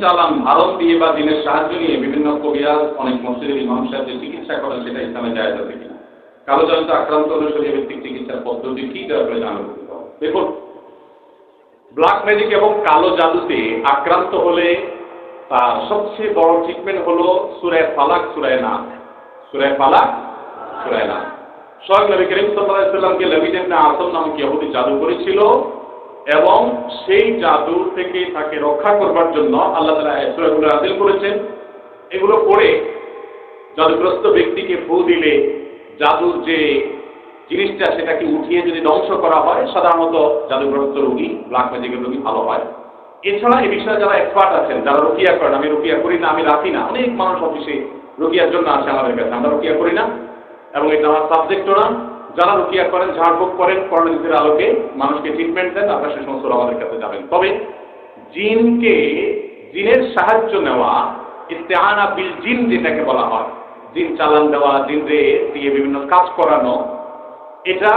চালান ভারত দিয়ে বা দিনের সাহায্য নিয়ে বিভিন্ন কবিরাজ অনেক মসজিদের ইমাম সাহেব চিকিৎসা করেন সেটা ইসলামে জায়গা আছে কিনা কালো জানতে আক্রান্ত হলে শরীর ভিত্তিক চিকিৎসার পদ্ধতি কি দরকার জানা দেখুন ব্ল্যাক ম্যাজিক এবং কালো জাদুতে আক্রান্ত হলে তার সবচেয়ে বড় ট্রিটমেন্ট হলো সুরায় ফালাক, সুরায় না সুরায় ফালাক, সুরায় না সোহাগ নবী করিম সাল্লাহামকে লবিদেব না আসল নামক ইহুদি জাদু করেছিল এবং সেই জাদু থেকে তাকে রক্ষা করবার জন্য আল্লাহ তালা সুরাগুলো আদিল করেছেন। এগুলো পড়ে জাদুগ্রস্ত ব্যক্তিকে ফু দিলে জাদুর যে জিনিসটা সেটাকে উঠিয়ে যদি ধ্বংস করা হয়, সাধারণত জাদুগ্রস্ত রোগী ব্ল্যাক ম্যাজিকের রোগী ভালো হয়। এছাড়া এই বিষয়ে যারা এক্সপার্ট আছেন, যারা রুকিয়া করেন, আমি রুকিয়া করি না, আমি রাখি না, অনেক মানুষ অফিসে রুকিয়ার জন্য আসে আমাদের কাছে, আমরা রুকিয়া করি না। এবং এটা আমার সাবজেক্টও না। যারা রুকিয়া করেন ঝাড়ফুঁক করেন করোনাজিতের আলোকে মানুষকে ট্রিটমেন্ট দেন, আপনার সে সমস্ত আমাদের কাছে যাবেন। তবে জিনকে, জিনের সাহায্য নেওয়া ইস্তেহানা বিল জিন যেটাকে বলা হয়, জিন চালান দেওয়া জিনরে দিয়ে বিভিন্ন কাজ করানো, এটা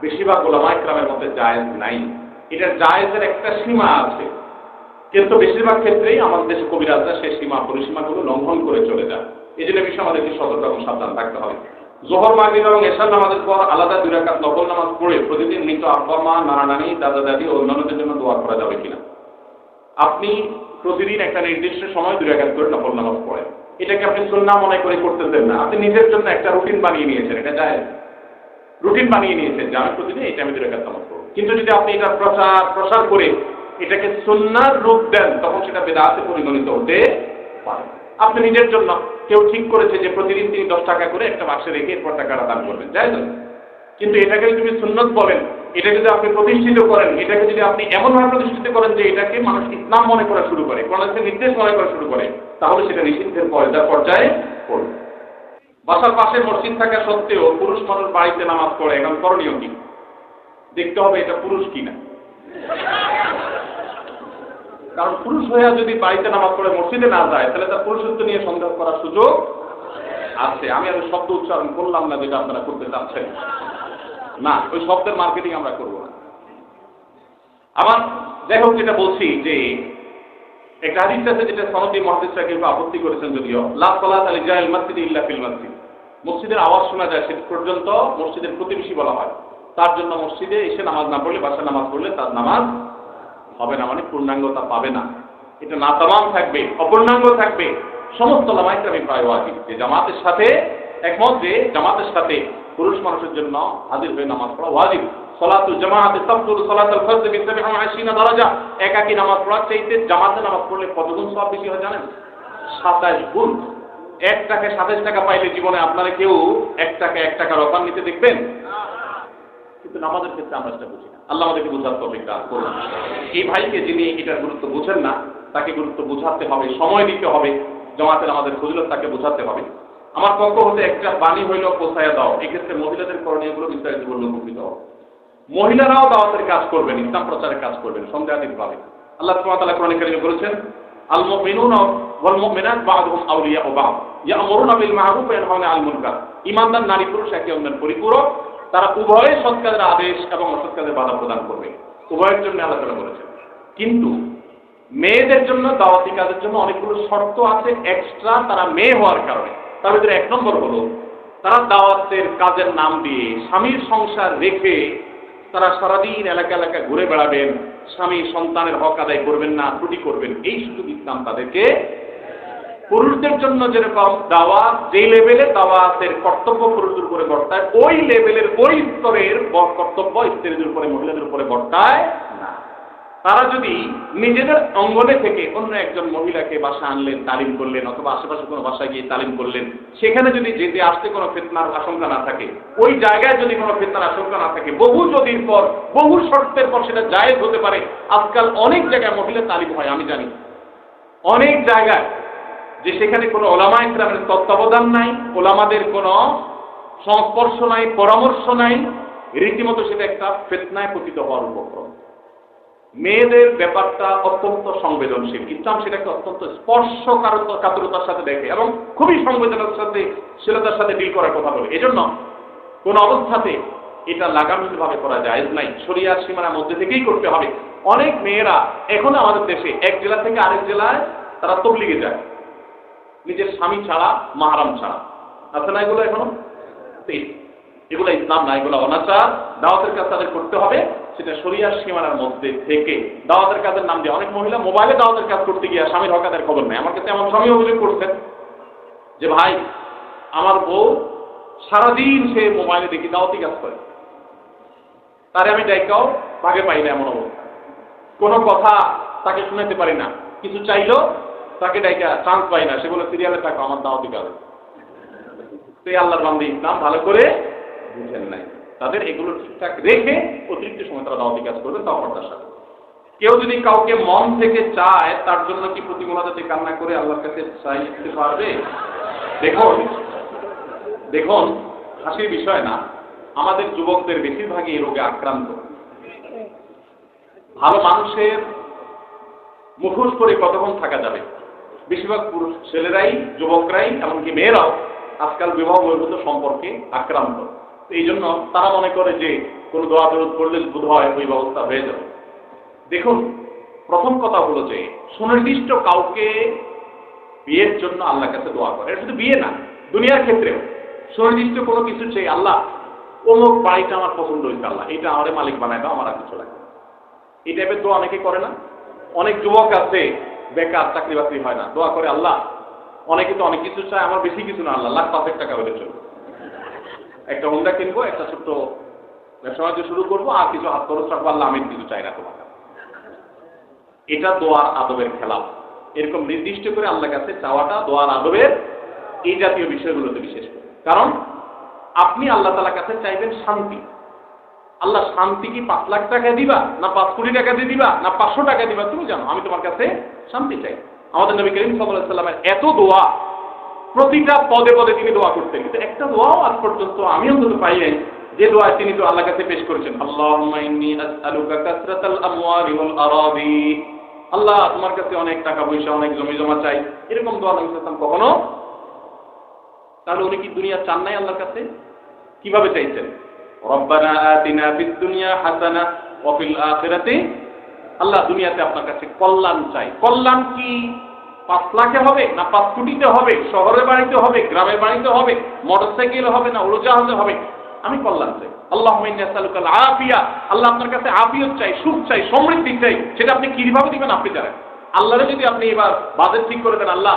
বেশিরভাগ ওলামা ইকরামের মধ্যে জায়েজ নাই। এটা জায়েজের একটা সীমা আছে। কিন্তু বেশিরভাগ ক্ষেত্রেই আমাদের দেশে কবিরাজরা সেই সীমা, পরিসীমাগুলো লঙ্ঘন করে চলে যায় এই জন্য বিষয়ে আমাদেরকে সতর্ক এবং সাবধান থাকতে হবে। জোহর মাগরিব এবং এশার নামাজের পর আলাদা দুই রাকাত নকল নামাজ পড়ে প্রতিদিন মৃত আব্বা মা নানা নানি দাদা দাদি অন্যান্যদের জন্য দোয়া করা যাবে কিনা? আপনি প্রতিদিন একটা নির্দিষ্ট সময় দুই রাকাত করে নকল নামাজ পড়েন। এটাকে আপনি সুন্নাহ মনে করে করতেছেন না। আপনি নিজের জন্য একটা রুটিন বানিয়ে নিয়েছেন, এটা যায় রুটিন বানিয়ে নিয়েছেন যে আমি প্রতিদিন এই টাইমে দুই রাকাত নামাজ পড়ব। কিন্তু যদি আপনি এটা প্রচার, প্রসার করে এটাকে সুন্নার রূপ দেন, তখন সেটা বেদাতে পরিগণিত হতে পারে আপনি নিজের জন্য কেউ ঠিক করেছে যে প্রতিদিন তিনি দশ টাকা করে একটা বাক্সে রেখে এরপর টাকাটা দান করবেন, যাই না কিন্তু এটাকে যদি সুন্নত বলেন, এটাকে যদি আপনি প্রতিষ্ঠিত করেন, এটাকে যদি আপনি এমনভাবে প্রতিষ্ঠিত করেন যে এটাকে মানুষ ইসলাম মনে করা শুরু করে কোন নির্দেশ মনে করা শুরু করে, তাহলে সেটা নিষিদ্ধের পর্যায় পর্যায়ে পড়বে। বাসার পাশে মসজিদ থাকা সত্ত্বেও পুরুষ মানুষ বাড়িতে নামাজ পড়ে, এখন করণীয় কি? দেখতে হবে এটা পুরুষ কিনা। কারণ পুরুষ হইয়া যদি বাড়িতে নামাজ পড়ে মসজিদে না যায়, তাহলে তার পুরুষত্ব নিয়ে সন্দেহ করার সুযোগ আছে। আমি আর শব্দ উচ্চারণ করলাম না যেটা আপনারা করতে চাচ্ছেন। না, ওই শব্দের মার্কেটিং আমরা করব না। আমার যাই হোক যেটা বলছি যে, একটা হাদিস আছে যেটা সনদি মহাদিসরা কিন্তু আপত্তি করেছেন যদিও লাভ সালাত আলী জাহেল মসজিদ ইল্লা ফিল মসজিদ। মসজিদের আওয়াজ শোনা যায় সে পর্যন্ত মসজিদের প্রতিবেশী বলা হয়। তার জন্য মসজিদে এসে নামাজ না পড়লে বাসা নামাজ পড়লে তার নামাজ হবে না মানে পূর্ণাঙ্গতা পাবে না। এটা না তামাম থাকবে, অপূর্ণাঙ্গ থাকবে। সমস্ত লামাইকরামি প্রায় ওয়াজিব। যে জামাতের সাথে একমত যে জামাতের সাথে পুরুষ মানুষের জন্য হাজির হয়ে নামাজ পড়া ওয়াজিব। সলাতুল জামাতে তাফদুল সালাতুল ফজর বি 27 দরজা। একাকি নামাজ পড়ার চাইতে জামাতে নামাজ পড়লে কত গুণ সব বেশি হয় জানেন? 27 গুণ। এক টাকা সাতাশ টাকা পাইলে জীবনে আপনারা কেউ এক টাকা এক টাকা রকম নিতে দেখবেন? কিন্তু নামাজের ক্ষেত্রে আমরা সেটা বুঝি না। আল্লাহ আমাদেরকে বোঝার তফিক দান করুন। এই ভাইকে যিনি এটার গুরুত্ব বুঝেন না, তাকে গুরুত্ব বোঝাতে হবে, সময় দিতে হবে, জমাতের আমাদের ফজিলত তাকে বোঝাতে হবে। আমার পক্ষ হতে একটা বাণী হইল পোষায়া দাও। এক্ষেত্রে মহিলাদের করণীয়গুলো বিস্তারিত বললে উপকৃত হবে। মহিলারাও দাওয়াতের কাজ করবেন, ইসলাম প্রচারের কাজ করবেন সন্দেহাতীত ভাবে আল্লাহ সুবহানাহু কোরআনে কারিমে বলেছেন আল মুমিনুনা ওয়াল মুমিনাত বা'দুহুম আউলিয়াউ বা'দ। ইয়ামুরুনা বিল মা'রুফ ওয়া ইয়ানহাউনা আনিল মুনকার। ঈমানদার নারী পুরুষ একে অন্যের পরিপূরক। তারা উভয়ে সৎ কাজের আদেশ এবং অসৎ বাধা প্রদান করবে। উভয়ের জন্য তাআলা বলেছেন। কিন্তু মেয়েদের জন্য, দাওয়াতি কাজের জন্য অনেকগুলো শর্ত আছে এক্সট্রা তারা মেয়ে হওয়ার কারণে। তার ভিতরে এক নম্বর হলো, তারা দাওয়াতের কাজের নাম দিয়ে স্বামীর সংসার রেখে তারা সারাদিন এলাকা এলাকা ঘুরে বেড়াবেন, স্বামী সন্তানের হক আদায় করবেন না, ত্রুটি করবেন, এই সুযোগ ইসলাম তাদেরকে পুরুষদের জন্য যেরকম দাওয়াত যে লেভেলে দাওয়াতের কর্তব্য পুরুষদের উপরে বর্তায়, ওই লেভেলের ওই স্তরের কর্তব্য স্ত্রীদের উপরে, মহিলাদের উপরে বর্তায় না। তারা যদি নিজেদের অঙ্গনে থেকে অন্য একজন মহিলাকে বাসা আনলেন, তালিম করলেন, অথবা আশেপাশে কোনো বাসায় গিয়ে তালিম করলেন, সেখানে যদি যেতে আসতে কোনো ফেতনার আশঙ্কা না থাকে, ওই জায়গায় যদি কোনো ফেতনার আশঙ্কা না থাকে, বহু যদির পর, বহু শর্তের পর সেটা জায়েজ হতে পারে, আজকাল অনেক জায়গায় মহিলা তালিম হয়, আমি জানি। অনেক জায়গায় যে সেখানে কোনো ওলামা ইসলামের তত্ত্বাবধান নাই, ওলামাদের কোনো সংস্পর্শ নাই, পরামর্শ নাই, রীতিমতো সেটা একটা ফেতনায় পতিত হওয়ার উপক্রম। মেয়েদের ব্যাপারটা অত্যন্ত সংবেদনশীল। ইসলাম সেটাকে অত্যন্ত স্পর্শ কাতরতার সাথে দেখে এবং খুবই সংবেদনার সাথে, শীলতার সাথে ডিল করার কথা বলে। এজন্য কোন অবস্থাতে এটা লাগামহীনভাবে করা যায় নাই। শরিয়ার সীমানার মধ্যে থেকেই করতে হবে। অনেক মেয়েরা এখনও আমাদের দেশে এক জেলা থেকে আরেক জেলায় তারা তবলিগে যায়। নিজের স্বামী ছাড়া, মাহারাম ছাড়া। আছে না এগুলো এখনও? এগুলো ইসলাম না, এগুলো অনাচার। দাওয়াতের কাজ তাদের করতে হবে, সেটা শরিয়ার সীমানার মধ্যে থেকে। দাওয়াতের কাজের নাম দিয়ে অনেক মহিলা মোবাইলে দাওয়াতের কাজ করতে গিয়ে স্বামীর হকাদের খবর নেই আমার কাছে আমার স্বামী অভিযোগ করছেন যে, ভাই, আমার বউ সারাদিন সে মোবাইলে দেখি দাওয়াতি কাজ করে। তারে আমি ডাইকাও ভাগে পাই না এমন অবস্থা। কোনো কথা তাকে শুনাতে পারি না। কিছু চাইলো তাকে ডাইকা চান্স পাই না সেগুলো সিরিয়ালে থাকো, আমার দাওয়াতি কাজ সেই আল্লাহর বান্দি ইসলাম ভালো করে বুঝেন নাই। তাদের এগুলো ঠিকঠাক রেখে অতিরিক্ত সময় তারা দাওয়াতি কাজ করবে, তাও পর্দার সাথে কেউ যদি কাউকে মন থেকে চায়, তার জন্য কি প্রতি মোনাজাতে কান্না করে আল্লাহর কাছে চাইতে পারবে? দেখুন দেখুন, হাসির বিষয় না। আমাদের যুবকদের বেশিরভাগই এই রোগে আক্রান্ত। ভালো মানুষের মুখোশ করে কতক্ষণ থাকা যাবে? বেশিরভাগ পুরুষ ছেলেরাই, যুবকরাই, এমনকি মেয়েরাও আজকাল বিবাহ বহির্ভূত সম্পর্কে আক্রান্ত। এই জন্য তারা মনে করে যে কোনো দোয়া বিরোধ করলে বোধ হয় ওই ব্যবস্থা হয়ে যাবে। দেখুন, প্রথম কথা হলো যে সুনির্দিষ্ট কাউকে বিয়ের জন্য আল্লাহ কাছে দোয়া করে। এটা শুধু বিয়ে না, দুনিয়ার ক্ষেত্রেও। সুনির্দিষ্ট কোনো কিছু চেয়ে আল্লাহ, অমুক বাড়িটা আমার পছন্দ হয়েছে, আল্লাহ, এটা আমারে মালিক বানায় দাও, আমার আর কিছু লাগে এই টাইপের দোয়া অনেকে করে না। অনেক যুবক আছে বেকার, চাকরি বাকরি হয় না। দোয়া করে আল্লাহ, অনেকে তো অনেক কিছু চায়, আমার বেশি কিছু না আল্লাহ, লাখ পাঁচেক টাকা হলে চলবে একটা হোন্ডা কিনবো, একটা ছোট্ট ব্যবসা বাণিজ্য শুরু করব, আর কিছু হাত খরচ রাখব, আল্লাহ আমি কিছু চাই না তোমার এটা দোয়ার আদবের খেলাফ এরকম নির্দিষ্ট করে আল্লাহ কাছে চাওয়াটা দোয়ার আদবের এই জাতীয় বিষয়গুলোতে বিশেষ করে। কারণ আপনি আল্লাহ তালার কাছে চাইবেন শান্তি। আল্লাহ শান্তি কি পাঁচ লাখ টাকা দিবা, না পাঁচ কোটি টাকা দিয়ে দিবা, না পাঁচশো টাকা দিবা? তুমি জানো, আমি তোমার কাছে শান্তি চাই। আমাদের নবী করিম সাল্লামের এত দোয়া, প্রতিটা পদে পদে তিনি দোয়া করতেন। কিন্তু একটা দোয়াও আজ পর্যন্ত আমি অন্তত পাই নাই, যে দোয়া তিনি তো আল্লাহ কাছে পেশ করেছেন আল্লাহ, তোমার কাছে অনেক টাকা পয়সা, অনেক জমি জমা চাই। এরকম দোয়া নবী আলাইহি কখনো তাহলে উনি কি দুনিয়া চান নাই আল্লাহর কাছে? কীভাবে চাইছেন? রব্বানা আতিনা ফিদ দুনিয়া হাসানা ওয়া ফিল আখিরাতি। আল্লাহ দুনিয়াতে আপনার কাছে কল্যাণ চাই। কল্যাণ কি? পাঁচ লাখে হবে না পাঁচ কোটিতে হবে? শহরের বাড়িতে হবে, গ্রামের বাড়িতে হবে মোটর সাইকেল হবে না উড়োজাহাজে হবে? আমি কল্যাণ চাই। আল্লাহ সালুকাল আফিয়া আল্লাহ আপনার কাছে আফিয়ত চাই, সুখ চাই, সমৃদ্ধি চাই, সেটা আপনি কীভাবে দিবেন আপনি জানেন। আল্লাহরে যদি আপনি এবার বাজেট ঠিক করে দেন, আল্লাহ,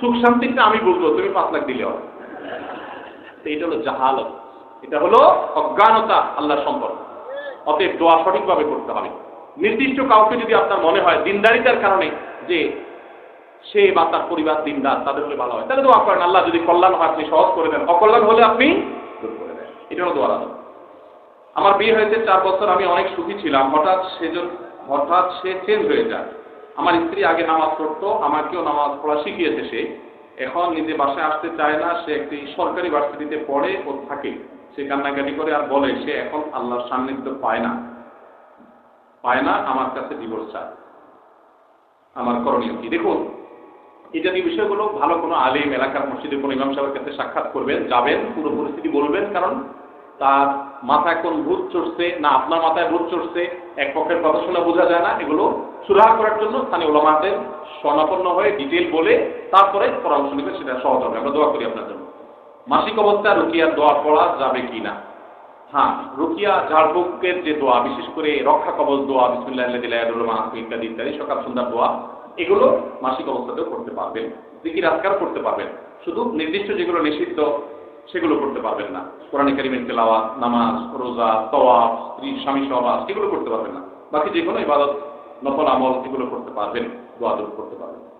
সুখ শান্তিটা আমি বলব তুমি পাঁচ লাখ দিলে হবে। এটা হলো জাহালত। এটা হলো অজ্ঞানতা আল্লাহ সম্পর্ক। অতএব দোয়া সঠিকভাবে করতে হবে। নির্দিষ্ট কাউকে যদি আপনার মনে হয় দিনদারিতার কারণে যে সে বা তার পরিবার দিনদার, তাদের হলে ভালো হয়। তাহলে দোয়া করেন, আল্লাহ যদি কল্যাণ হয়, আপনি সহজ করে দেন। অকল্যাণ হলে আপনি দূর করে দেন। এটা হলো দোয়ার আদব। আমার বিয়ে হয়েছে চার বছর, আমি অনেক সুখী ছিলাম। হঠাৎ সেজন হঠাৎ সে চেঞ্জ হয়ে যায়। আমার স্ত্রী আগে নামাজ পড়তো, আমাকেও নামাজ পড়া শিখিয়েছে সে। এখন নিজে বাসায় আসতে চায় না, সে একটি সরকারি ভার্সিটিতে পড়ে ও থাকে। সে কান্নাকাটি করে আর বলে, সে এখন আল্লাহর সান্নিধ্য পায় না। পায় না, আমার কাছে ডিভোর্স চায়। আমার করণীয় কি? দেখুন এই জাতীয় বিষয়গুলো ভালো কোনো আলিম এলাকার মসজিদে কোনো ইমাম সাহেবের কাছে সাক্ষাৎ করবেন, যাবেন, পুরো পরিস্থিতি বলবেন, কারণ তার মাথায় কোন ভূত চড়ছে না আপনার মাথায় ভূত চড়ছে, এক পক্ষের কথা শুনে বোঝা যায় না। এগুলো সুরাহা করার জন্য স্থানীয় ওলামাদের স্বর্ণাপন্ন হয়ে ডিটেল বলে তারপরে পরামর্শ নেবেন সেটা সহজ হবে। আমরা দোয়া করি আপনার জন্য। মাসিক অবস্থায় রুকিয়ার দোয়া পড়া যাবে কি না হ্যাঁ রুকিয়া ঝাড়ফুকের যে দোয়া, বিশেষ করে রক্ষা কবচ দোয়া, বিসমুল্লাহ ইত্যাদি ইত্যাদি, সকাল সন্ধ্যার দোয়া, এগুলো মাসিক অবস্থাতেও করতে পারবেন। জিকির আজকার করতে পারবেন। শুধু নির্দিষ্ট যেগুলো নিষিদ্ধ, সেগুলো করতে পারবেন না। কোরআন কারিমের তেলাওয়াত, নামাজ, রোজা, তওয়াফ, স্ত্রী, স্বামী সহবাস, এগুলো করতে পারবেন না। বাকি যে কোনো ইবাদত, নফল আমল, এগুলো করতে পারবেন, দোয়া করতে পারবেন।